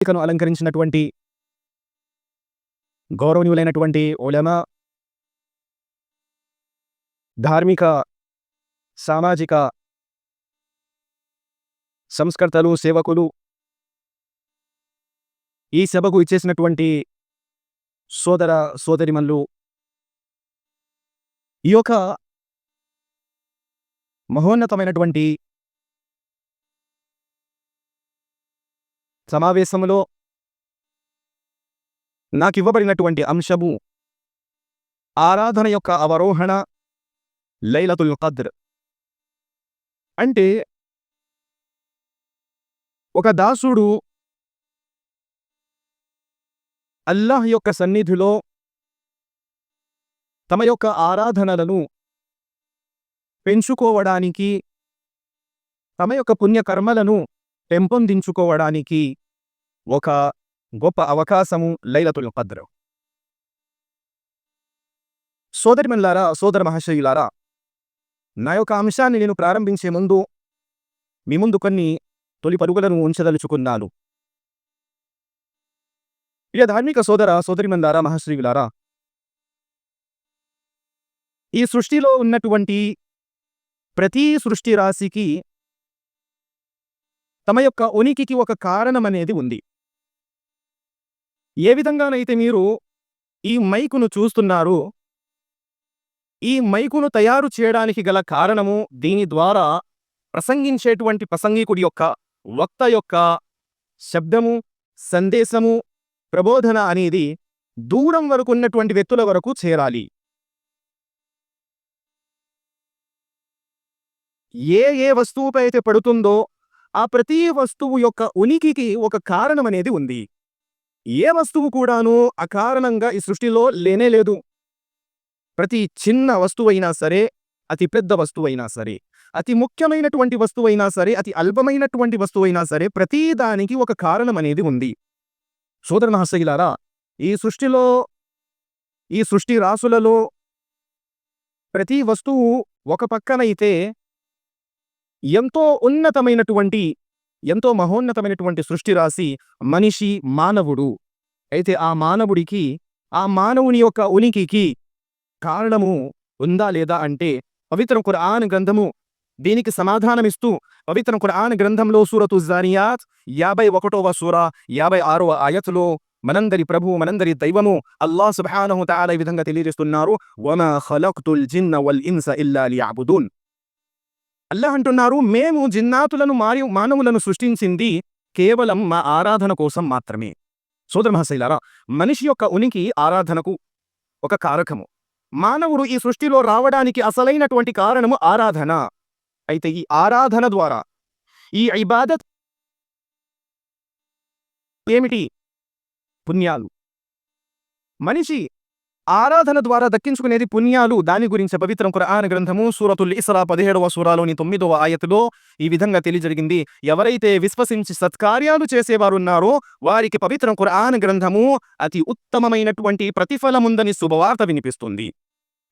వేదికను అలంకరించినటువంటి గౌరవనీయులైనటువంటి ఉలమా ధార్మిక సామాజిక సంస్కర్తలు సేవకులు ఈ సభకు ఇచ్చేసినటువంటి సోదర సోదరిమల్లు ఈ యొక్క మహోన్నతమైనటువంటి సమావేశంలో నాకు ఇవ్వబడినటువంటి అంశము ఆరాధన యొక్క అవరోహణ లైలతుల్ ఖద్ర్. అంటే ఒక దాసుడు అల్లాహ్ యొక్క సన్నిధిలో తమ యొక్క ఆరాధనలను పెంచుకోవడానికి తమ యొక్క పుణ్యకర్మలను పెంపొందించుకోవడానికి ఒక గొప్ప అవకాశము లైలతుల్ ఖద్ర్. సోదరిమల్లారా సోదర మహాశయులారా నా యొక్క అంశాన్ని నేను ప్రారంభించే ముందు మీ ముందు కొన్ని తొలి పరుగులను ఉంచదలుచుకున్నాను. ఇక ధార్మిక సోదర సోదరిమల్లారా మహాశ్రీయులారా ఈ సృష్టిలో ఉన్నటువంటి ప్రతి సృష్టి రాశికి తమ యొక్క ఉనికికి ఒక కారణం అనేది ఉంది. ఏ విధంగానైతే మీరు ఈ మైకును చూస్తున్నారు ఈ మైకును తయారు చేయడానికి గల కారణము దీని ద్వారా ప్రసంగించేటువంటి ప్రసంగికుడి యొక్క వక్త యొక్క శబ్దము సందేశము ప్రబోధన అనేది దూరం వరకు ఉన్నటువంటి వ్యక్తుల వరకు చేరాలి. ఏ ఏ వస్తువుపై అయితే పడుతుందో ఆ ప్రతి వస్తువు యొక్క ఉనికికి ఒక కారణం అనేది ఉంది. ఏ వస్తువు కూడాను అకారణంగా ఈ సృష్టిలో లేనే లేదు. ప్రతి చిన్న వస్తువైనా సరే అతి పెద్ద వస్తువైనా సరే అతి ముఖ్యమైనటువంటి వస్తువైనా సరే అతి అల్పమైనటువంటి వస్తువైనా సరే ప్రతి దానికి ఒక కారణం అనేది ఉంది. సోదర హస్తగిలారా ఈ సృష్టిలో ఈ సృష్టి రాసులలో ప్రతి వస్తువు ఒక పక్కనైతే ఎంతో ఉన్నతమైనటువంటి ఎంతో మహోన్నతమైనటువంటి సృష్టి రాసి మనిషి మానవుడు. అయితే ఆ మానవుడికి ఆ మానవుని యొక్క ఉనికికి కారణము ఉందా లేదా అంటే పవిత్ర ఖురాన్ గ్రంథము దీనికి సమాధానమిస్తూ పవిత్ర ఖురాన్ గ్రంథంలో సూరతు జానియాత్ యాభై ఒకటవ సూర యాభై ఆరవ ఆయతులో మనందరి ప్రభు మనందరి దైవము అల్లా సుబ్హానహు తఆలా ఈ విధంగా తెలియజేస్తున్నారు. వన ఖలక్తుల్ జిన్న వల్ ఇన్స ఇల్లా లియాబుదూన్. అల్లాహ్ అంటున్నారు మేము జిన్నాతులను మరియు మానవులను సృష్టించింది కేవలం మా ఆరాధన కోసం మాత్రమే. సోదర మహాశైలారా మనిషి యొక్క ఉనికి ఆరాధనకు ఒక కారకము. మానవుడు ఈ సృష్టిలో రావడానికి అసలైనటువంటి కారణము ఆరాధన. అయితే ఈ ఆరాధన ద్వారా ఈ ఇబాదత్ ఏమిటి? పుణ్యాలు. మనిషి ఆరాధన ద్వారా దక్కించుకునేది పుణ్యాలు. దాని గురించి పవిత్ర ఖురాన్ గ్రంథము సూరతుల్ ఇస్రా పదిహేడవ సూరాలోని తొమ్మిదవ ఆయతలో ఈ విధంగా తెలియజరిగింది. ఎవరైతే విశ్వసించి సత్కార్యాలు చేసేవారున్నారో వారికి పవిత్ర ఖురాన్ గ్రంథము అతి ఉత్తమమైనటువంటి ప్రతిఫలముందని శుభవార్త వినిపిస్తుంది.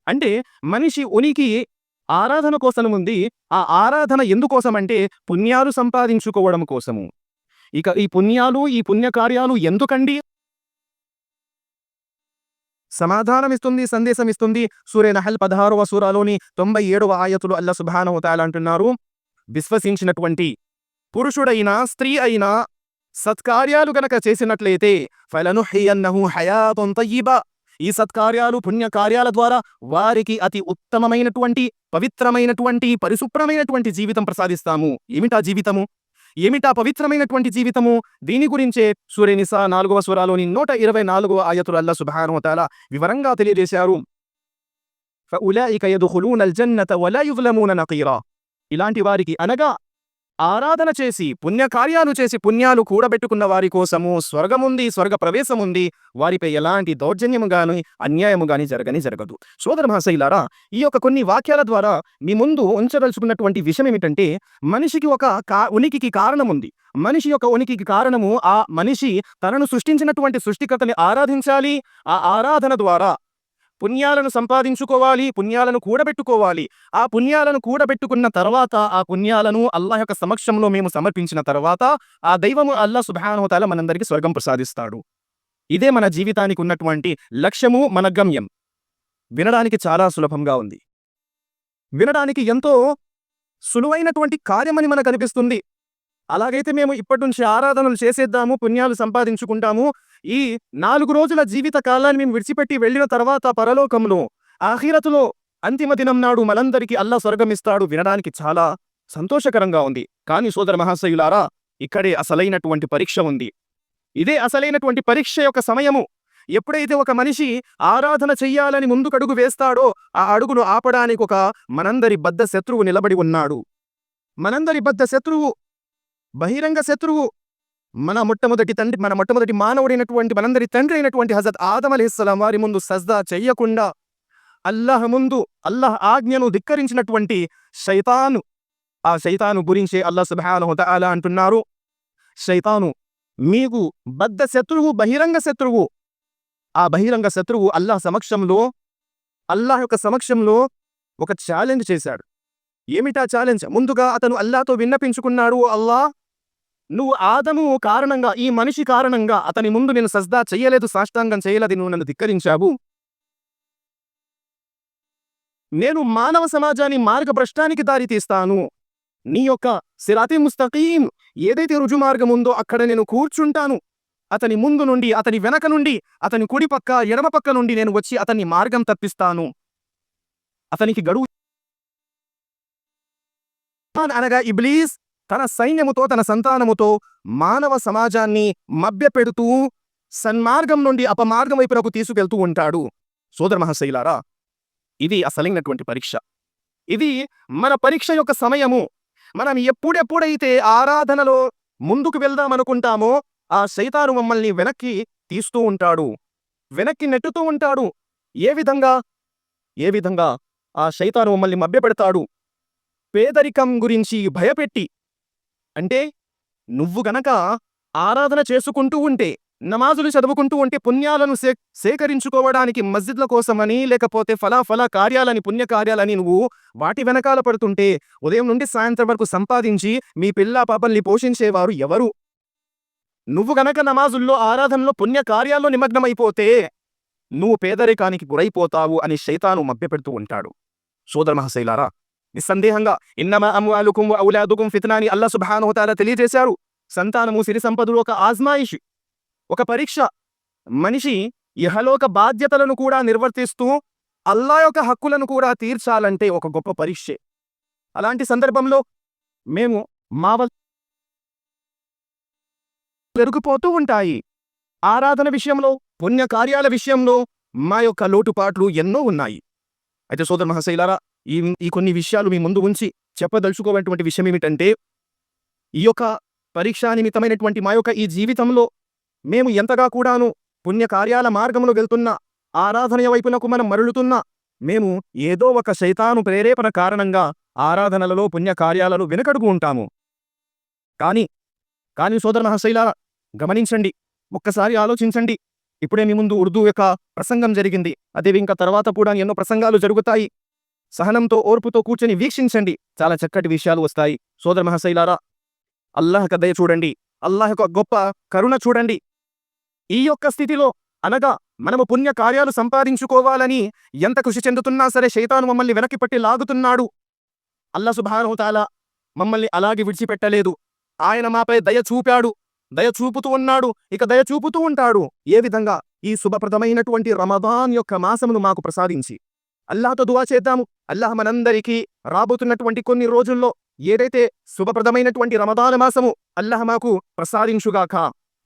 అంటే మనిషి ఉనికి ఆరాధన కోసం ఉంది. ఆ ఆరాధన ఎందుకోసమంటే పుణ్యాలు సంపాదించుకోవడం కోసము. ఇక ఈ పుణ్యాలు ఈ పుణ్యకార్యాలు ఎందుకండి? సమాధానమిస్తుంది సందేశమిస్తుంది. సూర్య నహల్ పదహారవ సూరాలోని తొంభై ఏడవ ఆయతులు అల్లా సుబానవ అంటున్నారు. విశ్వసించినటువంటి పురుషుడైనా స్త్రీ అయినా సత్కార్యాలు గనక చేసినట్లయితే ఫలను హెయన్నహు హయాతం తయ్యిబా. ఈ సత్కార్యాలు పుణ్యకార్యాల ద్వారా వారికి అతి ఉత్తమమైనటువంటి పవిత్రమైనటువంటి పరిశుభ్రమైనటువంటి జీవితం ప్రసాదిస్తాము. ఏమిటా జీవితము? ఏమిటా పవిత్రమైనటువంటి జీవితము? దీని గురించే సూర్యనిసా నాలుగవ స్వరాలోని నూట ఇరవై నాలుగవ ఆయతులల్లా సుభానుతాల వివరంగా తెలియజేశారు. ఇలాంటి వారికి అనగా ఆరాధన చేసి పుణ్యకార్యాలు చేసి పుణ్యాలు కూడబెట్టుకున్న వారి కోసము స్వర్గముంది స్వర్గ ప్రవేశముంది వారిపై ఎలాంటి దౌర్జన్యము గాని అన్యాయము గాని జరగని జరగదు. సోదర మహాశైలారా ఈ యొక్క కొన్ని వాక్యాల ద్వారా మీ ముందు ఉంచదలుచుకున్నటువంటి విషయం ఏమిటంటే మనిషికి ఒక కా ఉనికికి కారణముంది. మనిషి యొక్క ఉనికికి కారణము ఆ మనిషి తనను సృష్టించినటువంటి సృష్టికర్తని ఆరాధించాలి. ఆ ఆరాధన ద్వారా పుణ్యాలను సంపాదించుకోవాలి పుణ్యాలను కూడబెట్టుకోవాలి. ఆ పుణ్యాలను కూడబెట్టుకున్న తర్వాత ఆ పుణ్యాలను అల్లాహ్ యొక్క సమక్షంలో మేము సమర్పించిన తర్వాత ఆ దైవము అల్లా సుభానోతాల మనందరికీ స్వర్గం ప్రసాదిస్తాడు. ఇదే మన జీవితానికి ఉన్నటువంటి లక్ష్యము మన గమ్యం వినడానికి చాలా సులభంగా ఉంది. వినడానికి ఎంతో సులువైనటువంటి కార్యమని మనకు అనిపిస్తుంది. అలాగైతే మేము ఇప్పటి నుంచి ఆరాధనలు చేసేద్దాము పుణ్యాలు సంపాదించుకుంటాము. ఈ నాలుగు రోజుల జీవిత కాలాన్ని మేము విడిచిపెట్టి వెళ్ళిన తర్వాత పరలోకంలో ఆఖిరతులో అంతిమ దినం నాడు మనందరికీ అల్లా స్వర్గమిస్తాడు వినడానికి చాలా సంతోషకరంగా ఉంది. కానీ సోదర మహాశయులారా ఇక్కడే అసలైనటువంటి పరీక్ష ఉంది. ఇదే అసలైనటువంటి పరీక్ష యొక్క సమయము. ఎప్పుడైతే ఒక మనిషి ఆరాధన చెయ్యాలని ముందుకడుగు వేస్తాడో ఆ అడుగును ఆపడానికి ఒక మనందరి బద్ద శత్రువు నిలబడి ఉన్నాడు. మనందరి బద్ద శత్రువు బహిరంగ శత్రువు మన మొట్టమొదటి తండ్రి మన మొట్టమొదటి మానవుడైనటువంటి మనందరి తండ్రి అయినటువంటి హజరత్ ఆదం అలీస్లాం వారి ముందు సజ్దా చెయ్యకుండా అల్లాహ్ ముందు అల్లాహ్ ఆజ్ఞను ధిక్కరించినటువంటి శైతాను ఆ శైతాను గురించి అల్లా సుబ్హానహు అలా అంటున్నారు. శైతాను మీకు బద్ద శత్రువు బహిరంగ శత్రువు ఆ బహిరంగ శత్రువు అల్లాహ్ సమక్షంలో అల్లాహ్ యొక్క సమక్షంలో ఒక ఛాలెంజ్ చేశాడు. ఏమిటా ఛాలెంజ్? ముందుగా అతను అల్లాతో విన్నపించుకున్నాడు అల్లా నువ్వు ఆదము కారణంగా ఈ మనిషి కారణంగా అతని ముందు నేను సజ్దా చెయ్యలేదు సాష్టాంగం చేయలేదు నువ్వు నన్ను ధిక్కరించావు. నేను మానవ సమాజాన్ని మార్గభ్రష్టానికి దారితీస్తాను. నీ యొక్క సిరాతి ముస్తకీం ఏదైతే రుజుమార్గం ఉందో అక్కడ నేను కూర్చుంటాను. అతని ముందు నుండి అతని వెనక నుండి అతని కుడి పక్క ఎడమ పక్క నుండి నేను వచ్చి అతన్ని మార్గం తప్పిస్తాను. అతనికి గడువు అనగా ఇబ్లీస్ తన సైన్యముతో తన సంతానముతో మానవ సమాజాన్ని మభ్యపెడుతూ సన్మార్గం నుండి అపమార్గం వైపునకు తీసుకెళ్తూ ఉంటాడు. సోదర మహాశైలారా ఇది అసలైనటువంటి పరీక్ష. ఇది మన పరీక్ష యొక్క సమయము. మనం ఎప్పుడెప్పుడైతే ఆరాధనలో ముందుకు వెళ్దామనుకుంటామో ఆ శైతాను మమ్మల్ని వెనక్కి తీస్తూ ఉంటాడు. వెనక్కి నెట్టుతూ ఉంటాడు. ఏ విధంగా? ఏ విధంగా? ఆ శైతాను మమ్మల్ని మభ్యపెడతాడు. పేదరికం గురించి భయపెట్టి అంటే నువ్వు గనక ఆరాధన చేసుకుంటూ ఉంటే నమాజులు చదువుకుంటూ ఉంటే పుణ్యాలను సే సేకరించుకోవడానికి మస్జిద్ల కోసమని లేకపోతే ఫలా ఫలా కార్యాలని పుణ్యకార్యాలని నువ్వు వాటి వెనకాల పడుతుంటే ఉదయం నుండి సాయంత్రం వరకు సంపాదించి మీ పిల్లా పాపల్ని పోషించేవారు ఎవరు? నువ్వు గనక నమాజుల్లో ఆరాధనలో పుణ్యకార్యాల్లో నిమగ్నమైపోతే నువ్వు పేదరికానికి గురైపోతావు అని శైతాను మభ్యపెడుతూ ఉంటాడు. సోదర మహశైలారా నిస్సందేహంగా ఇన్నమా అమ్వాలుకుం ఔలాదుకుం ఫిత్నాని అల్లా సుబ్హానహుతాల తెలియజేశారు. సంతానము సిరి సంపదలు ఒక ఆజ్మాయిష్ ఒక పరీక్ష. మనిషి ఇహలోక బాధ్యతలను కూడా నిర్వర్తిస్తూ అల్లా యొక్క హక్కులను కూడా తీర్చాలంటే ఒక గొప్ప పరీక్షే. అలాంటి సందర్భంలో మేము మా పెరుగుపోతూ ఉంటాయి. ఆరాధన విషయంలో పుణ్యకార్యాల విషయంలో మా యొక్క లోటుపాట్లు ఎన్నో ఉన్నాయి. అయితే సోదర మహాశైలారా ఈ ఈ కొన్ని విషయాలు మీ ముందు ఉంచి చెప్పదలుచుకోవటువంటి విషయం ఏమిటంటే ఈ యొక్క పరీక్షా నిమిత్తమైనటువంటి మా యొక్క ఈ జీవితంలో మేము ఎంతగా కూడాను పుణ్యకార్యాల మార్గంలో వెళ్తున్నా ఆరాధన వైపునకు మనం మరలుతున్నా మేము ఏదో ఒక శైతాను ప్రేరేపణ కారణంగా ఆరాధనలలో పుణ్యకార్యాలను వెనకడుగు ఉంటాము. కానీ కానీ సోదర మహాశైలారా గమనించండి ఒక్కసారి ఆలోచించండి. ఇప్పుడే మీ ముందు ఉర్దూ యొక్క ప్రసంగం జరిగింది. అదే ఇంకా తర్వాత కూడా ఎన్నో ప్రసంగాలు జరుగుతాయి. సహనంతో ఓర్పుతో కూర్చొని వీక్షించండి. చాలా చక్కటి విషయాలు వస్తాయి. సోదర మహాశైలారా అల్లాహ్ దయ చూడండి. అల్లాహ్ యొక్క గొప్ప కరుణ చూడండి. ఈ యొక్క స్థితిలో అనగా మనము పుణ్య కార్యాలు సంపాదించుకోవాలని ఎంత కృషి చెందుతున్నా సరే శైతాను మమ్మల్ని వెనక్కి పట్టి లాగుతున్నాడు. అల్లా సుభానహుతాల మమ్మల్ని అలాగే విడిచిపెట్టలేదు. ఆయన మాపై దయ చూపాడు. దయ చూపుతూ ఉన్నాడు. ఇక దయ చూపుతూ ఉంటాడు. ఏ విధంగా? ఈ శుభప్రదమైనటువంటి రమదాన్ యొక్క మాసమును మాకు ప్రసాదించి. అల్లాహతో దువా చేద్దాము. అల్లాహ్ మనందరికీ రాబోతున్నటువంటి కొన్ని రోజుల్లో ఏదైతే శుభప్రదమైనటువంటి రమదాన మాసము అల్లాహ్ మాకు ప్రసాదించుగాక.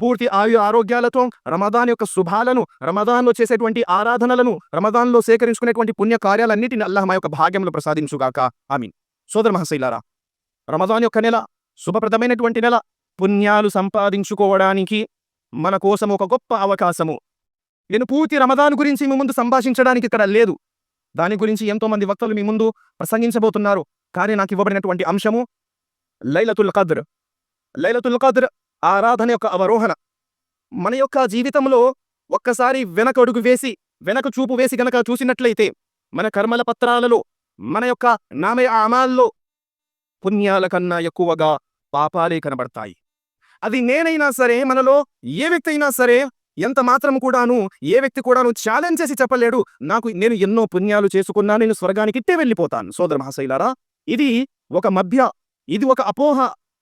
పూర్తి ఆయు ఆరోగ్యాలతో రమదాన్ యొక్క శుభాలను రమదాన్లో చేసేటువంటి ఆరాధనలను రమదాన్లో సేకరించుకునేటువంటి పుణ్య కార్యాలన్నిటిని అల్లాహ్ మా యొక్క భాగ్యంలో ప్రసాదించుగాక. ఆమీన్. సోదర మహశైలారా రమదాన్ యొక్క నెల శుభప్రదమైనటువంటి నెల పుణ్యాలు సంపాదించుకోవడానికి మన కోసం ఒక గొప్ప అవకాశము. నేను పూర్తి రమదాన్ గురించి మీ ముందు సంభాషించడానికి ఇక్కడ లేదు. దాని గురించి ఎంతో మంది వక్తలు మీ ముందు ప్రసంగించబోతున్నారు. కానీ నాకు ఇవ్వబడినటువంటి అంశము లైలతుల్ కద్ర్ లైలతుల్ కద్ర్ ఆరాధన యొక్క అవరోహణ. మన యొక్క జీవితంలో ఒక్కసారి వెనక అడుగు వేసి వెనక చూపు వేసి గనక చూసినట్లయితే మన కర్మల పత్రాలలో మన యొక్క నామయ అమాల్లో పుణ్యాల కన్నా ఎక్కువగా పాపాలే కనబడతాయి. అది నేనైనా సరే మనలో ఏ వ్యక్తి అయినా సరే ఎంత మాత్రం కూడాను ఏ వ్యక్తి కూడాను ఛాలెంజ్ చేసి చెప్పలేడు. నాకు నేను ఎన్నో పుణ్యాలు చేసుకున్నా నేను స్వర్గానికి ఇట్టే వెళ్ళిపోతాను. సోదర మహాశైలారా ఇది ఒక మభ్య ఇది ఒక అపోహ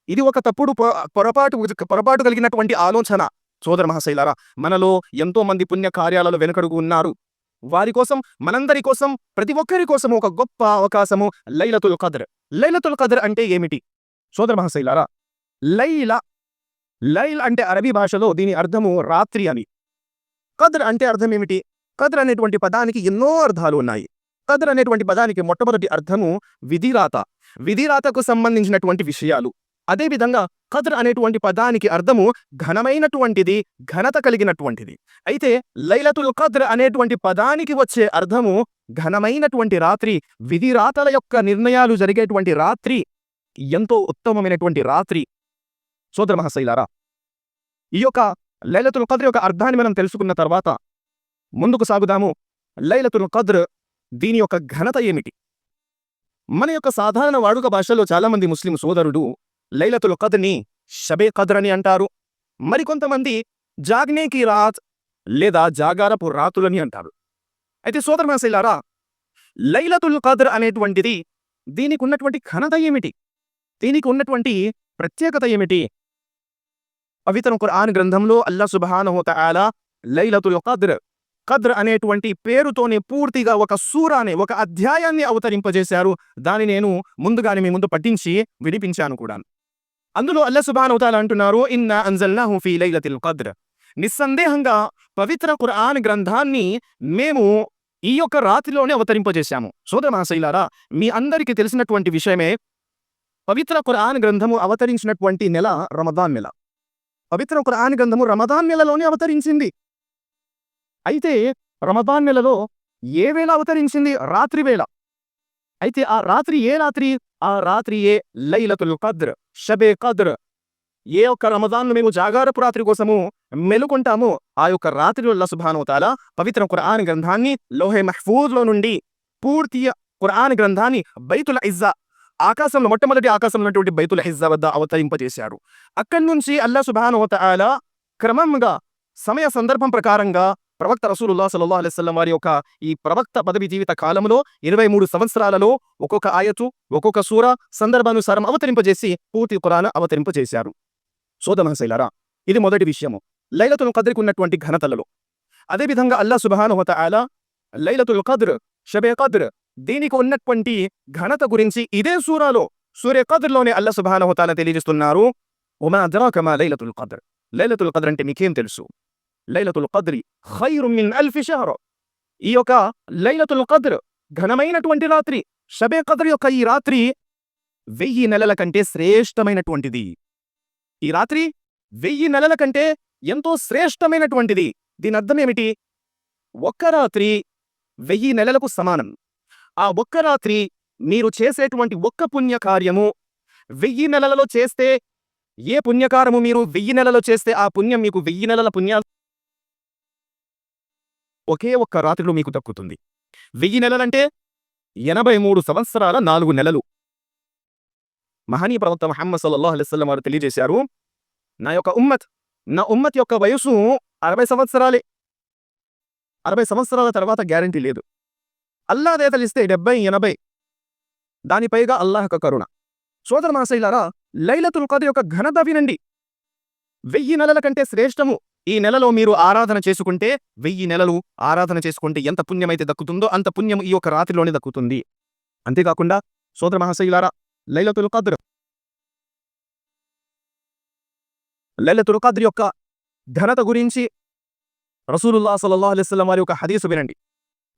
ఇది ఒక తప్పుడు పొరపాటు పొరపాటు కలిగినటువంటి ఆలోచన. సోదర మహాశైలారా మనలో ఎంతో మంది పుణ్య కార్యాలలో వెనుకడుగు ఉన్నారు. వారి కోసం మనందరి కోసం ప్రతి ఒక్కరి కోసం ఒక గొప్ప అవకాశము లైలతుల్ కద్ర్ లైలతుల్ కదర్ అంటే ఏమిటి? సోదర మహాశైలారా లైల లైల్ అంటే అరబీ భాషలో దీని అర్థము రాత్రి అని. కద్ర్ అంటే అర్థం ఏమిటి? కద్ర్ అనేటువంటి పదానికి ఎన్నో అర్థాలు ఉన్నాయి. కద్ర్ అనేటువంటి పదానికి మొట్టమొదటి అర్థము విధిరాత. విధిరాతకు సంబంధించినటువంటి విషయాలు. అదేవిధంగా కద్ర్ అనేటువంటి పదానికి అర్థము ఘనమైనటువంటిది ఘనత కలిగినటువంటిది. అయితే లైలతుల్ కద్ర్ అనేటువంటి పదానికి వచ్చే అర్థము ఘనమైనటువంటి రాత్రి విధిరాతల యొక్క నిర్ణయాలు జరిగేటువంటి రాత్రి ఎంతో ఉత్తమమైనటువంటి రాత్రి. సోదర మహాశైలారా ఈ యొక్క లైలతుల్ కద్ర్ యొక్క అర్థాన్ని మనం తెలుసుకున్న తర్వాత ముందుకు సాగుదాము. లైలతుల్ కద్ర్ దీని యొక్క ఘనత ఏమిటి? మన యొక్క సాధారణ వాడుక భాషలో చాలామంది ముస్లిం సోదరుడు లైలతుల్ కద్ని షబే కద్ర్ అని అంటారు. మరికొంతమంది జాగ్నేకి రాత్ లేదా జాగారపు రాతులని అంటారు. అయితే సోదర మహాశైలారా లైలతుల్ కద్ర్ అనేటువంటిది దీనికి ఉన్నటువంటి ఘనత ఏమిటి? దీనికి ఉన్నటువంటి ప్రత్యేకత ఏమిటి? పవిత్ర ఖురాన్ గ్రంథంలో అల్లా సుబ్హానహు ఆలా లైలతుల్ కద్ర్ కద్ర్ అనేటువంటి పేరుతోనే పూర్తిగా ఒక సూరాని ఒక అధ్యాయాన్ని అవతరింపజేశారు. దాని నేను ముందుగానే మీ ముందు పట్టించి వినిపించాను కూడా. అందులో అల్లా సుబ్హానహు తఆలా అంటున్నారు ఇన్నా అన్జల్నాహు ఫీ లైలతిల్ కద్ర్ నిస్సందేహంగా పవిత్ర ఖురాన్ గ్రంథాన్ని మేము ఈ యొక్క రాత్రిలోనే అవతరింపజేశాము. సోదరమాశైలారా మీ అందరికీ తెలిసినటువంటి విషయమే పవిత్ర ఖురాన్ గ్రంథము అవతరించినటువంటి నెల రమదాన్ నెల. పవిత్ర ఖురాన్ గ్రంథము రమదాన్ నెలలోనే అవతరించింది. అయితే రమదాన్ నెలలో ఏ వేళ అవతరించింది? రాత్రి వేళ. అయితే ఆ రాత్రి ఏ రాత్రి? ఆ రాత్రి ఏ లైలతుల్ కద్ర్ షబే కద్ర్ ఏ ఒక్క రమదాన్ మేము జాగారపు రాత్రి కోసము మెలుకుంటాము? ఆ యొక్క రాత్రిలో అల్లా పవిత్ర ఖురాన్ గ్రంథాన్ని లోహే మహ్ఫూజ్లో నుండి పూర్తి ఖురాన్ గ్రంథాన్ని బైతుల ఇజ్జా ఆకాశంలో మొట్టమొదటి ఆకాశంలో ఉన్నటువంటి బైతుల్ హిజ్జా వద్ద అవతరింపజేశారు. అక్కడి నుంచి అల్లా సుబ్హానహు తఆలా క్రమంగా సమయ సందర్భం ప్రకారంగా ప్రవక్త రసూలుల్లా సల్లూ అలైహి వారి యొక్క ఈ ప్రవక్త పదవి జీవిత కాలంలో ఇరవై మూడు సంవత్సరాలలో ఒక్కొక్క ఆయతు ఒక్కొక్క సూర సందర్భానుసారం అవతరింపజేసి పూర్తి కులాన అవతరింపజేశారు. సోదమహశైలారా ఇది మొదటి విషయము. లైలతుల్ కద్రికి ఉన్నటువంటి ఘనతలలో. అదేవిధంగా అల్లా సుబ్హానహు తఆలా లైలతుల్ కద్ర్ షబే కద్ర్ దీనికి ఉన్నటువంటి ఘనత గురించి ఇదే సూరాలో సూర్య కద్ర్లోనే అల్ల సుబ్హానహు తెలియజేస్తున్నారు. ఉమా అద్రాక లైలతుల్ కద్ర్. లైలతుల్ కద్ర్ అంటే మీకేం తెలుసు? లైలతుల్ కద్రి ఖైరు మిన్ అల్ఫి షహర్. ఈ యొక్క లైలతుల్ కద్ర్ ఘనమైనటువంటి రాత్రి. షబే కద్ర్ యొక్క ఈ రాత్రి వెయ్యి నెలల కంటే శ్రేష్టమైనటువంటిది. ఈ రాత్రి వెయ్యి నెలల కంటే ఎంతో శ్రేష్టమైనటువంటిది. దీని అర్థం ఏమిటి? ఒక్క రాత్రి వెయ్యి నెలలకు సమానం. ఆ ఒక్క రాత్రి మీరు చేసేటువంటి ఒక్క పుణ్యకార్యము వెయ్యి నెలలలో చేస్తే ఏ పుణ్యకారము మీరు వెయ్యి నెలలో చేస్తే ఆ పుణ్యం మీకు వెయ్యి నెలల పుణ్యాలు ఒకే ఒక్క రాత్రిలో మీకు దక్కుతుంది. వెయ్యి నెలలంటే ఎనభై మూడు సంవత్సరాల నాలుగు నెలలు. మహనీయ ప్రవక్త మహమ్మద్ సల్లాహ్ అలెస్లం వారు తెలియజేశారు నా యొక్క ఉమ్మత్ నా ఉమ్మత్ యొక్క వయసు అరవై సంవత్సరాలే. అరవై సంవత్సరాల తర్వాత గ్యారంటీ లేదు. అల్లా దేతలిస్తే డెబ్బై ఎనభై. దానిపైగా అల్లాహ్ యొక్క కరుణ. సోదర మాసైలారా లైలతుల్ కథ యొక్క ఘనత వినండి. వెయ్యి నెలల కంటే శ్రేష్టము ఈ నెలలో మీరు ఆరాధన చేసుకుంటే వెయ్యి నెలలు ఆరాధన చేసుకుంటే ఎంత పుణ్యమైతే దక్కుతుందో అంత పుణ్యం ఈ యొక్క రాత్రిలోనే దక్కుతుంది. అంతేకాకుండా సోదర మహాశైలారా లైలతుల్ కద్ర్ లైలతుల్ కద్ర్ యొక్క ఘనత గురించి రసూలుల్లా సల్లాహ్ అలైహి వారి యొక్క హదీసు వినండి.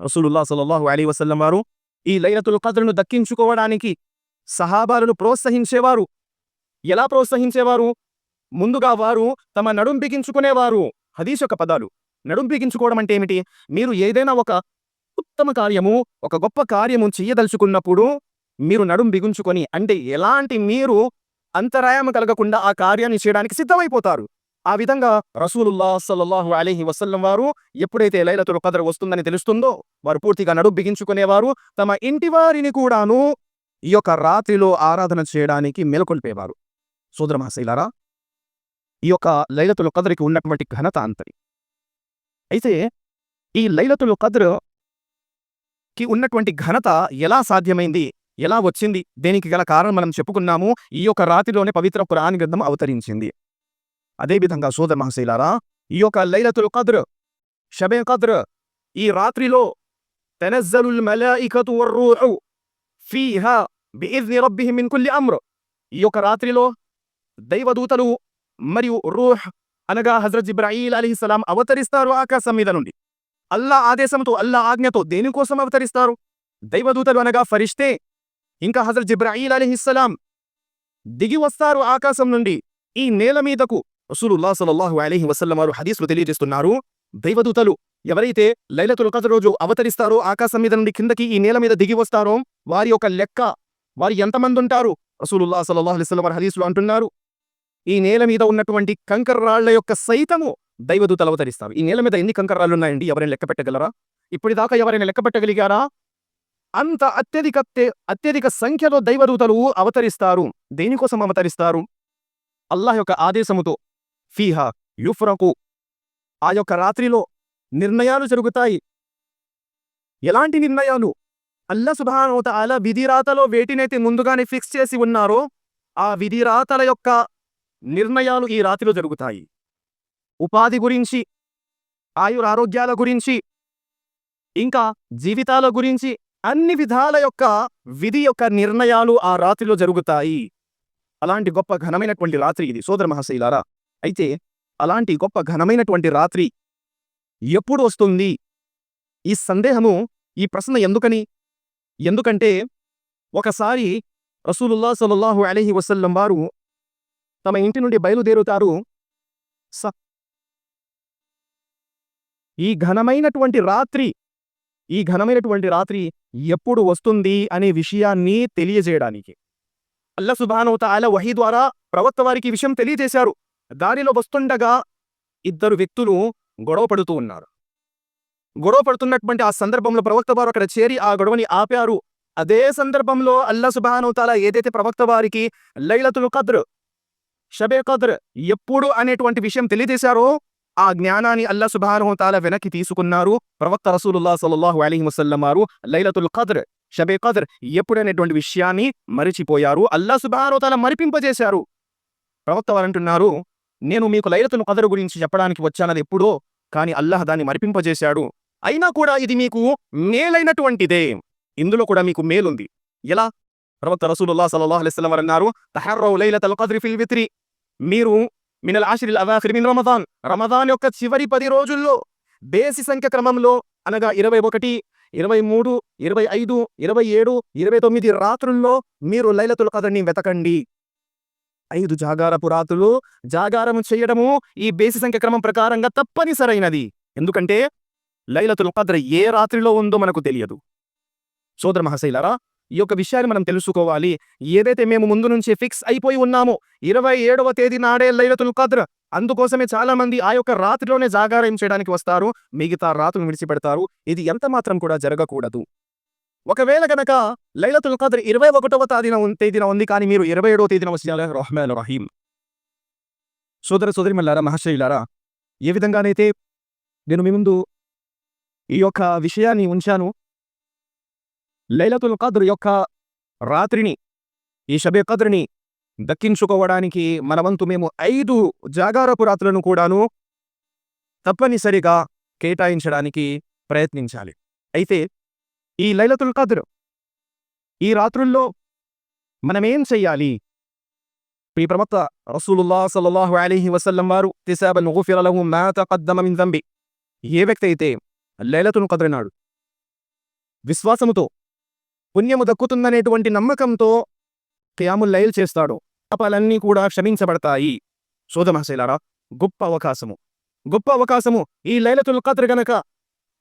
రసూలుల్లా సలల్లాహు అలీ వసల్లం వారు ఈ లైలతుల్ కద్ర్ను దక్కించుకోవడానికి సహాబాలను ప్రోత్సహించేవారు. ఎలా ప్రోత్సహించేవారు? ముందుగా వారు తమ నడుం బిగించుకునేవారు. హదీస్ యొక్క పదాలు. నడుం బిగించుకోవడం అంటే ఏమిటి? మీరు ఏదైనా ఒక ఉత్తమ కార్యము ఒక గొప్ప కార్యము చెయ్యదలుచుకున్నప్పుడు మీరు నడుం బిగుంచుకొని అంటే ఎలాంటి మీరు అంతరాయం కలగకుండా ఆ కార్యాన్ని చేయడానికి సిద్ధమైపోతారు. ఆ విధంగా రసూలుల్లా సల్లల్లాహు అలీహి వసల్లం వారు ఎప్పుడైతే లైలతుల కదర్ వస్తుందని తెలుస్తుందో వారు పూర్తిగా నడు బిగించుకునేవారు. తమ ఇంటి వారిని కూడాను ఈ యొక్క రాత్రిలో ఆరాధన చేయడానికి మేల్కొల్పేవారు. సోదరమహశైలారా ఈ యొక్క లైలతుల కదరికి ఉన్నటువంటి ఘనత అంతది అయితే ఈ లైలతుల కదర్కి ఉన్నటువంటి ఘనత ఎలా సాధ్యమైంది? ఎలా వచ్చింది? దేనికి గల కారణం మనం చెప్పుకున్నాము. ఈ యొక్క రాతిలోనే పవిత్ర పురాణ గ్రంథం అవతరించింది. అదేవిధంగా సోద మహసీలారా ఈ యొక్క లైలతుల్ కద్ర్ షబే కద్ర్ ఈ రాత్రిలో తనజ్జలుల్ మలాయికతు వర్రూహు ఫీహా బిఇజ్ని రబ్బిహిం మిన్ కుల్లి అమ్ర్. ఈ యొక్క రాత్రిలో దైవదూతలు మరియు రూహ్ అనగా హజరత్ ఇబ్రాహీల్ అలీహిస్సలాం అవతరిస్తారు ఆకాశం మీద నుండి. అల్లా ఆదేశంతో అల్లా ఆజ్ఞతో దేనికోసం అవతరిస్తారు? దైవదూతలు అనగా ఫరిష్తే ఇంకా హజరత్ జిబ్రాయిల్ అలీహిస్సలాం దిగి వస్తారు ఆకాశం నుండి ఈ నేల మీదకు. రసూలుల్లా సలల్లాహు అలీహి వసల్లం వారు హదీస్లు తెలియజేస్తున్నారు. దైవదూతలు ఎవరైతే లైలతుల కథ రోజు అవతరిస్తారో ఆకాశం మీద నుండి కిందకి ఈ నేల మీద దిగి వస్తారో వారి యొక్క లెక్క వారు ఎంతమంది ఉంటారు రసూలుల్లా సలల్లాహు అలైహి వారు హదీసులు అంటున్నారు. ఈ నేల మీద ఉన్నటువంటి కంకర రాళ్ళ యొక్క సైతము దైవదూతలు అవతరిస్తారు. ఈ నేల మీద ఎన్ని కంకర రాళ్ళు ఉన్నాయండి ఎవరైనా లెక్క పెట్టగలరా? ఇప్పటిదాకా ఎవరైనా లెక్క పెట్టగలిగారా? అంత అత్యధిక అత్యధిక సంఖ్యలో దైవదూతలు అవతరిస్తారు. దేనికోసం అవతరిస్తారు? అల్లాహ్ యొక్క ఆదేశముతో ఫీహ యుఫ్రకు. ఆ యొక్క రాత్రిలో నిర్ణయాలు జరుగుతాయి. ఎలాంటి నిర్ణయాలు? అల్లా సుభానోత అలా విధిరాతలో వేటినైతే ముందుగానే ఫిక్స్ చేసి ఉన్నారో ఆ విధిరాతల యొక్క నిర్ణయాలు ఈ రాత్రిలో జరుగుతాయి. ఉపాధి గురించి ఆయురారోగ్యాల గురించి ఇంకా జీవితాల గురించి అన్ని విధాల యొక్క విధి యొక్క నిర్ణయాలు ఆ రాత్రిలో జరుగుతాయి. అలాంటి గొప్ప ఘనమైనటువంటి రాత్రి ఇది. సోదర మహాశైలారా అయితే అలాంటి గొప్ప ఘనమైనటువంటి రాత్రి ఎప్పుడు వస్తుంది ఈ సందేహము ఈ ప్రశ్న ఎందుకని? ఎందుకంటే ఒకసారి రసూలుల్లా సలల్లాహు అలీహి వసల్లం వారు తమ ఇంటి నుండి బయలుదేరుతారు. స ఈ ఘనమైనటువంటి రాత్రి ఈ ఘనమైనటువంటి రాత్రి ఎప్పుడు వస్తుంది అనే విషయాన్ని తెలియజేయడానికి. అల్ల సుబానో అల వహీ ద్వారా ప్రవక్త వారికి విషయం తెలియజేశారు. దారిలో వస్తుండగా ఇద్దరు వ్యక్తులు గొడవ పడుతూ ఉన్నారు. గొడవ పడుతున్నటువంటి ఆ సందర్భంలో ప్రవక్త వారు అక్కడ చేరి ఆ గొడవని ఆపారు. అదే సందర్భంలో అల్లా సుబానో ఏదైతే ప్రవక్త వారికి లైలతులు కద్ర్ షబే కద్ర్ ఎప్పుడు అనేటువంటి విషయం తెలియజేశారో ఆ జ్ఞానాన్ని అల్లా సుబానో వెనక్కి తీసుకున్నారు. ప్రవక్త రసూలుల్లా సల్లల్లాహు అలైహి వసల్లమారు లైలతుల్ కద్ర్ షబే కద్ర్ ఎప్పుడనేటువంటి విషయాన్ని మరిచిపోయారు. అల్లా సుబానో మరిపింపజేశారు. ప్రవక్త వారంటున్నారు నేను మీకు లైలతుల్ కదరు గురించి చెప్పడానికి వచ్చానది ఎప్పుడో కాని అల్లాహ్ దాన్ని మరిపింపజేశాడు. అయినా కూడా ఇది మీకు మేలైనటువంటిదే. ఇందులో కూడా మీకు మేలుంది. ఎలా? ప్రవక్త రసూలుల్లా సల్లల్లాహు వారు అన్నారు తహర్రౌ లైలతుల్ కద్రి ఫిల్ విత్రి. మీరు మినల్ ఆషిరిల్ అవాఖిర్ మిన్ రమదాన్. రమదాన్ యొక్క చివరి పది రోజుల్లో బేసి సంఖ్య క్రమంలో అనగా ఇరవై ఒకటి ఇరవై మూడు ఇరవై ఐదు ఇరవై ఏడు ఇరవై తొమ్మిది రాత్రుల్లో మీరు లైలతుల్ కదర్ని వెతకండి. ఐదు జాగారపు రాత్రులు జాగారము చేయడము ఈ బేసి సంఖ్య క్రమం ప్రకారంగా తప్పనిసరైనది. ఎందుకంటే లైలతుల్ కద్ర ఏ రాత్రిలో ఉందో మనకు తెలియదు. సోదర మహాశైలరా ఈ యొక్క విషయాన్ని మనం తెలుసుకోవాలి. ఏదైతే మేము ముందు నుంచి ఫిక్స్ అయిపోయి ఉన్నామో ఇరవై ఏడవ తేదీ నాడే లైలతుల్ కద్ర అందుకోసమే చాలా మంది ఆ యొక్క రాత్రిలోనే జాగారం చేయడానికి వస్తారు. మిగతా రాత్రులు విడిచిపెడతారు. ఇది ఎంత మాత్రం కూడా జరగకూడదు. ఒకవేళ గనక లైలతుల్ కద్ర్ ఇరవై ఒకటవ తేదీన తేదీన ఉంది కానీ మీరు ఇరవై ఏడవ తేదీన వచ్చిన రహమాన్ రహీం సోదర సోదరి మల్లారా మహాశయులారా ఏ విధంగానైతే నేను మీ ముందు ఈ యొక్క విషయాన్ని ఉంచాను లైలతుల్ కద్ర్ యొక్క రాత్రిని ఈ షబే కద్ర్ని దక్కించుకోవడానికి మనవంతు మేము ఐదు జాగారపు రాత్రులను కూడాను తప్పనిసరిగా కేటాయించడానికి ప్రయత్నించాలి. అయితే ఈ లైలతుల్ కద్ర్ ఈ రాత్రుల్లో మనమేం చెయ్యాలి? ఈ ప్రవక్త రసూలుల్లా సల్లల్లాహు అలీహి వసల్లం వారు తిసాబన్ గుఫిర మా మిన్ దంబి ఏ వ్యక్తి అయితే లైలతును కదరినాడు విశ్వాసముతో పుణ్యము దక్కుతుందనేటువంటి నమ్మకంతో క్యాముల్ లైల్ చేస్తాడో పాపాలన్నీ కూడా క్షమించబడతాయి. సోదమహశైలారా గొప్ప అవకాశము. గొప్ప అవకాశము ఈ లైలతుల్ కద్ర్ గనక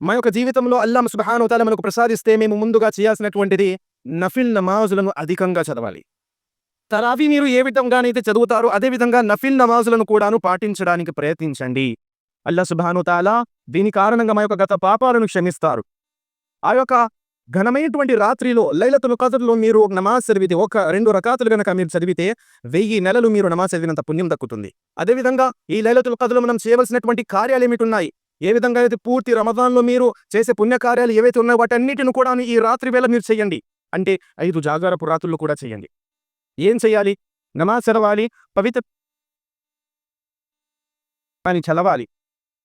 మా యొక్క జీవితంలో అల్లాం సుబ్హానహు మనకు ప్రసాదిస్తే మేము ముందుగా చేయాల్సినటువంటిది నఫిల్ నమాజులను అధికంగా చదవాలి. తరావి మీరు ఏ విధంగానైతే చదువుతారో అదేవిధంగా నఫిల్ నమాజులను కూడాను పాటించడానికి ప్రయత్నించండి. అల్లా సుబానుతాలా దీని కారణంగా మా యొక్క గత పాపాలను క్షమిస్తారు. ఆ యొక్క ఘనమైనటువంటి రాత్రిలో లైలతుల కథలో మీరు ఒక నమాజ్ చదివితే ఒక రెండు రకాతులు గనక మీరు చదివితే వెయ్యి నెలలు మీరు నమాజ్ చదివినంత పుణ్యం దక్కుతుంది. అదేవిధంగా ఈ లైలతుల కథలు మనం చేయవలసినటువంటి కార్యాలు ఏమిటి ఉన్నాయి? ఏ విధంగా అయితే పూర్తి రమదాన్లో మీరు చేసే పుణ్యకార్యాలు ఏవైతే ఉన్నాయో వాటన్నిటిని కూడా ఈ రాత్రి వేళ మీరు చేయండి. అంటే ఐదు జాగారపు రాత్రులు కూడా చేయండి. ఏం చేయాలి? నమాజ్ చదవాలి పవిత్ర అని చదవాలి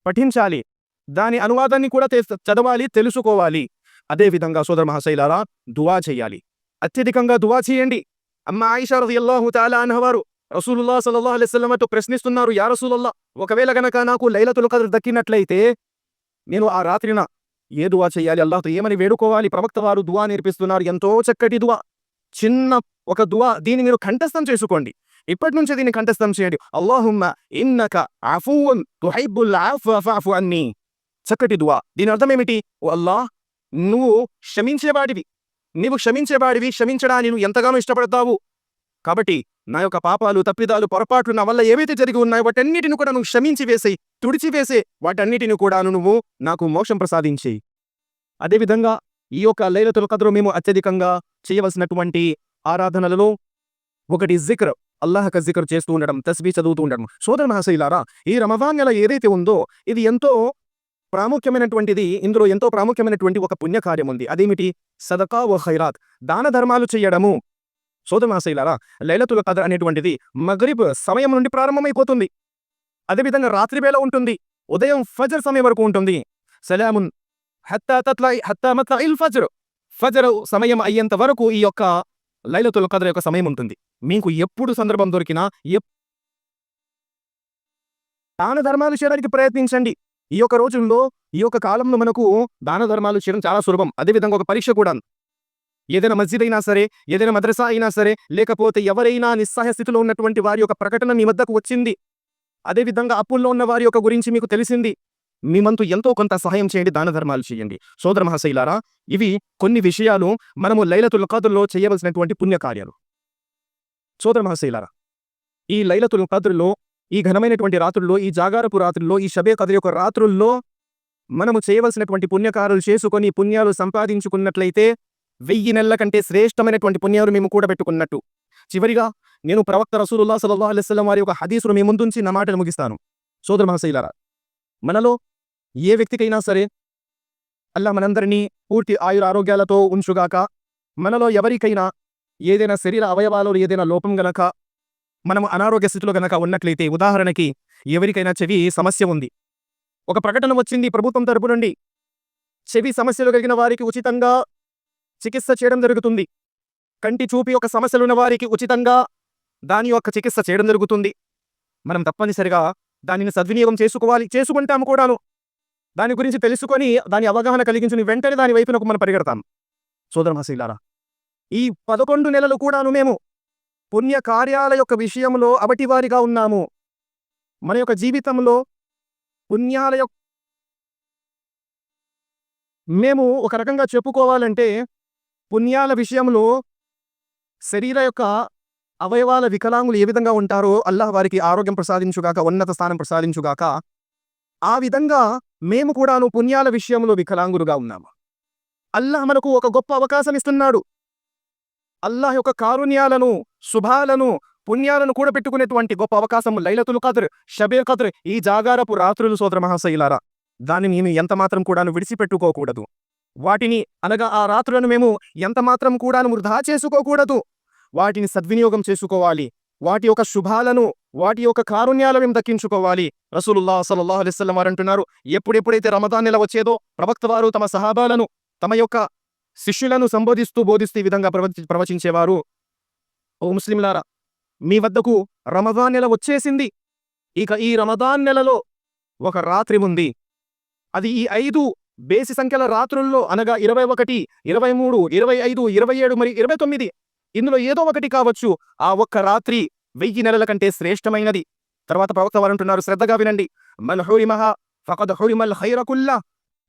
పఠించాలి దాని అనువాదాన్ని కూడా చదవాలి తెలుసుకోవాలి. అదే విధంగా సోదర మహాశైలారా దువా చేయాలి. అత్యధికంగా దువా చేయండి. అమ్మ ఆయిషా రదియల్లాహు తాలా అన్నవారు రసూలుల్లా సల్లల్లాహు అలైహి ప్రశ్నిస్తున్నారు యా రసూలల్లా ఒకవేళ గనక నాకు లైలతుల్ కథ దక్కినట్లయితే నేను ఆ రాత్రిన ఏ దువా చేయాలి? అల్లాహతో ఏమని వేడుకోవాలి? ప్రవక్త వారు దువా నేర్పిస్తున్నారు ఎంతో చక్కటి దువా. చిన్న ఒక దువా దీన్ని మీరు కంఠస్థం చేసుకోండి. ఇప్పటి నుంచే దీన్ని కంఠస్థం చేయండి. అల్లాహుమ్మ ఇన్నక అఫూన్ తుహైబుల్ ఆఫ్ అన్ని. చక్కటి దువా. దీని అర్థం ఏమిటి? ఓ అల్లాహ్ నువ్వు క్షమించేవాడివి. నీవు క్షమించేవాడివి. క్షమించడాన్ని నువ్వు ఎంతగానో ఇష్టపడతావు. కాబట్టి నా యొక్క పాపాలు తప్పిదాలు పొరపాట్లు నా వల్ల ఏవైతే జరిగి ఉన్నాయో వాటన్నిటిని కూడా నువ్వు క్షమించి వేసేయి తుడిచివేసే వాటన్నిటిని కూడా నువ్వు నాకు మోక్షం ప్రసాదించేయి. అదేవిధంగా ఈ యొక్క లైలతుల కథలో మేము అత్యధికంగా చేయవలసినటువంటి ఆరాధనలలో ఒకటి జిక్ర. అల్లాహక క జిక్ర్ చేస్తూ ఉండడం తస్బీ చదువుతూ ఉండడం. సోదర మహాశైలారా ఈ రమదాన్ నెల ఏదైతే ఉందో ఇది ఎంతో ప్రాముఖ్యమైనటువంటిది. ఇందులో ఎంతో ప్రాముఖ్యమైనటువంటి ఒక పుణ్యకార్యం ఉంది. అదేమిటి? సదకా ఓ హైరాత్ దాన ధర్మాలు చేయడము. సోదర లైలతుల కథ అనేటువంటిది మగరిబ్ సమయం నుండి ప్రారంభమైపోతుంది. అదేవిధంగా రాత్రి వేళ ఉంటుంది. ఉదయం ఫజర్ సమయం వరకు ఉంటుంది. సలామున్ హత్తా తత్లా హత్తా మత్లా ఇల్ ఫజర్. ఫజర్ సమయం అయ్యేంత వరకు ఈ యొక్క లైలతుల కథ యొక్క సమయం ఉంటుంది. మీకు ఎప్పుడు సందర్భం దొరికినా ఎప్- దాన ధర్మాలు చేయడానికి ప్రయత్నించండి. ఈ యొక్క రోజుల్లో ఈ యొక్క కాలంలో మనకు దాన ధర్మాలు చేయడం చాలా సులభం. అదేవిధంగా ఒక పరీక్ష కూడా ఏదైనా మస్జిద్ అయినా సరే ఏదైనా మద్రసా అయినా సరే లేకపోతే ఎవరైనా నిస్సహాయ స్థితిలో ఉన్నటువంటి వారి యొక్క ప్రకటన మీ వద్దకు వచ్చింది. అదేవిధంగా అప్పుల్లో ఉన్న వారి యొక్క గురించి మీకు తెలిసింది. మీ మంతు ఎంతో కొంత సహాయం చేయండి దాన ధర్మాలు చేయండి. సోదర మహాశైలారా ఇవి కొన్ని విషయాలు మనము లైలతుల్ కదుల్లో చేయవలసినటువంటి పుణ్యకార్యాలు. సోదర మహాశైలారా ఈ లైలతుల్ కదుల్లో ఈ ఘనమైనటువంటి రాత్రుల్లో ఈ జాగారపు రాత్రుల్లో ఈ షబే కథ యొక్క రాత్రుల్లో మనము చేయవలసినటువంటి పుణ్యకారులు చేసుకొని పుణ్యాలు సంపాదించుకున్నట్లయితే వెయ్యి నెలల కంటే శ్రేష్టమైనటువంటి పుణ్యాలు మేము కూడబెట్టుకున్నట్టు చివరిగా నేను ప్రవక్త రసూలుల్లా సల్లల్లాహు అలెస్లం వారి యొక్క హదీసును మీ ముందుంచి నా మాటను ముగిస్తాను. సోదర మహాశైలారా మనలో ఏ వ్యక్తికైనా సరే అల్లా మనందరినీ పూర్తి ఆయుర ఆరోగ్యాలతో ఉంచుగాక మనలో ఎవరికైనా ఏదైనా శరీర అవయవాలలో ఏదైనా లోపం గనక మనము అనారోగ్య స్థితిలో గనక ఉన్నట్లయితే ఉదాహరణకి ఎవరికైనా చెవి సమస్య ఉంది. ఒక ప్రకటన వచ్చింది ప్రభుత్వం తరపు నుండి. చెవి సమస్యలు కలిగిన వారికి ఉచితంగా చికిత్స చేయడం జరుగుతుంది. కంటి చూపి ఒక సమస్యలున్న వారికి ఉచితంగా దాని యొక్క చికిత్స చేయడం జరుగుతుంది. మనం తప్పనిసరిగా దానిని సద్వినియోగం చేసుకోవాలి. చేసుకుంటాము కూడాను. దాని గురించి తెలుసుకొని దాని అవగాహన కలిగించుని వెంటనే దాని వైపునకు మనం పరిగెడతాం. సోదర ఈ పదకొండు నెలలు కూడాను మేము పుణ్య కార్యాల యొక్క విషయంలో అబటివారిగా ఉన్నాము. మన యొక్క జీవితంలో పుణ్యాల యొక్క మేము ఒక రకంగా చెప్పుకోవాలంటే పుణ్యాల విషయంలో శరీర యొక్క అవయవాల వికలాంగులు ఏ విధంగా ఉంటారో అల్లాహ్ వారికి ఆరోగ్యం ప్రసాదించుగాక ఉన్నత స్థానం ప్రసాదించుగాక ఆ విధంగా మేము కూడాను పుణ్యాల విషయంలో వికలాంగులుగా ఉన్నాము. అల్లాహ్ మనకు ఒక గొప్ప అవకాశం ఇస్తున్నాడు. అల్లాహ్ యొక్క కారుణ్యాలను శుభాలను పుణ్యాలను కూడా పెట్టుకునేటువంటి గొప్ప అవకాశం లైలతులు కదర్ షబే కదర్ ఈ జాగారపు రాత్రులు సోదర మహాశైలారా దాన్ని మేము ఎంత మాత్రం కూడాను విడిచిపెట్టుకోకూడదు. వాటిని అనగా ఆ రాత్రులను మేము ఎంత మాత్రం కూడాను వృధా చేసుకోకూడదు. వాటిని సద్వినియోగం చేసుకోవాలి. వాటి యొక్క శుభాలను వాటి యొక్క కారుణ్యాలను మేము దక్కించుకోవాలి. రసూలుల్లా సలల్లాహు అలైహి వారు అంటున్నారు ఎప్పుడెప్పుడైతే రమదాన్ నెల వచ్చేదో ప్రవక్త వారు తమ సహాబాలను తమ యొక్క శిష్యులను సంబోధిస్తూ బోధిస్తూ ఈ విధంగా ప్రవచి ప్రవచించేవారు. ఓ ముస్లింలారా మీ వద్దకు రమదాన్ నెల వచ్చేసింది. ఇక ఈ రమదాన్ నెలలో ఒక రాత్రి ఉంది. అది ఈ ఐదు బేసి సంఖ్యల రాత్రుల్లో అనగా ఇరవై ఒకటి ఇరవై మూడు ఇరవై ఐదు ఇరవై ఏడు మరి ఇరవై తొమ్మిది. ఇందులో ఏదో ఒకటి కావచ్చు. ఆ ఒక్క రాత్రి వెయ్యి నెలల కంటే శ్రేష్టమైనది. తర్వాత ప్రవక్త వారు అంటున్నారు శ్రద్ధగా వినండి. మన్ హురిమహ ఫకద్ హురిమల్ హైరకుల్లా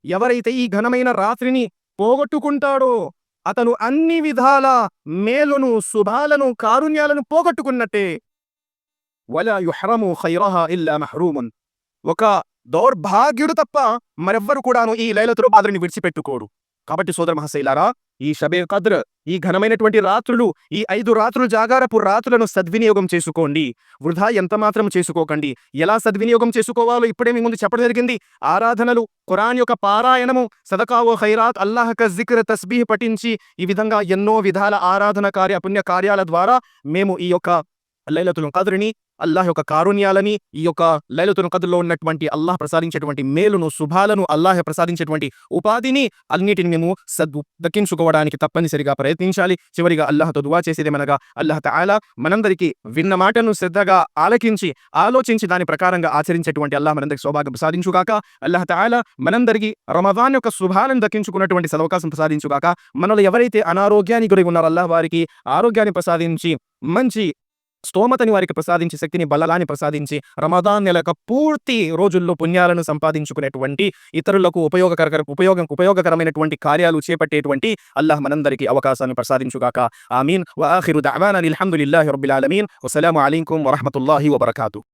ఎవరైతే ఈ ఘనమైన రాత్రిని పోగొట్టుకుంటాడో అతను అన్ని విధాల మేలును శుభాలను కారుణ్యాలను పోగొట్టుకున్నట్టే. వల యుహరము ఖైరహా ఇల్లా మహ్రూమున్. ఒక దౌర్భాగ్యుడు తప్ప మరెవ్వరు కూడాను ఈ లైలతులు బాధని విడిచిపెట్టుకోడు కాబట్టి సోదర మహాశైలారా ఈ షబే కద్ర్ ఈ ఘనమైనటువంటి రాత్రులు ఈ ఐదు రాత్రులు జాగారపు రాత్రులను సద్వినియోగం చేసుకోండి. వృధా ఎంత మాత్రం చేసుకోకండి. ఎలా సద్వినియోగం చేసుకోవాలో ఇప్పుడే మీ ముందు చెప్పడం జరిగింది. ఆరాధనలు ఖురాన్ యొక్క పారాయణము సదకావో హైరాత్ అల్లాహ్ క జిక్ర్ తస్బీహ్ పఠించి ఈ విధంగా ఎన్నో విధాల ఆరాధన కార్య పుణ్య కార్యాల ద్వారా మేము ఈ యొక్క లైలతుల్ కద్రిని అల్లాహ్ యొక్క కారుణ్యాలని ఈ యొక్క లైలతుల్ కద్రులో ఉన్నటువంటి అల్లాహ్ ప్రసాదించేటువంటి మేలును శుభాలను అల్లాహ్ ప్రసాదించేటువంటి ఉపాధిని అన్నిటిని మేము సద్దు దక్కించుకోవడానికి తప్పనిసరిగా ప్రయత్నించాలి. చివరిగా అల్లాహతో దువా చేసేదేమనగా అల్లాహ్ తాలా మనందరికీ విన్న మాటను శ్రద్ధగా ఆలకించి ఆలోచించి దాని ప్రకారంగా ఆచరించేటువంటి అల్లాహ్ మనందరికి సౌభాగ్యం ప్రసాదించుగాక. అల్లాహ్ తాలా మనందరికీ రమదాన్ యొక్క శుభాలను దక్కించుకున్నటువంటి సదవకాశం ప్రసాదించుగాక. మనలో ఎవరైతే అనారోగ్యానికి గురి ఉన్నారో అల్లాహ్ వారికి ఆరోగ్యాన్ని ప్రసాదించి మంచి స్తోమతని వారికి ప్రసాదించి శక్తిని బలలాన్ని ప్రసాదించి రమదాన్ నెలక పూర్తి రోజుల్లో పుణ్యాలను సంపాదించుకునేటువంటి ఇతరులకు ఉపయోగకర ఉపయోగం ఉపయోగకరమైనటువంటి కార్యాలు చేపట్టేటువంటి అల్లాహ్ మనందరికీ అవకాశాన్ని ప్రసాదించుగాక. ఆమీన్. వఆఖిరు దఅవానా అల్హమ్దులిల్లాహి రబ్బిల్ ఆలమీన్. వసలాము అలైకుం వరహ్మతుల్లాహి వబర్కాతు.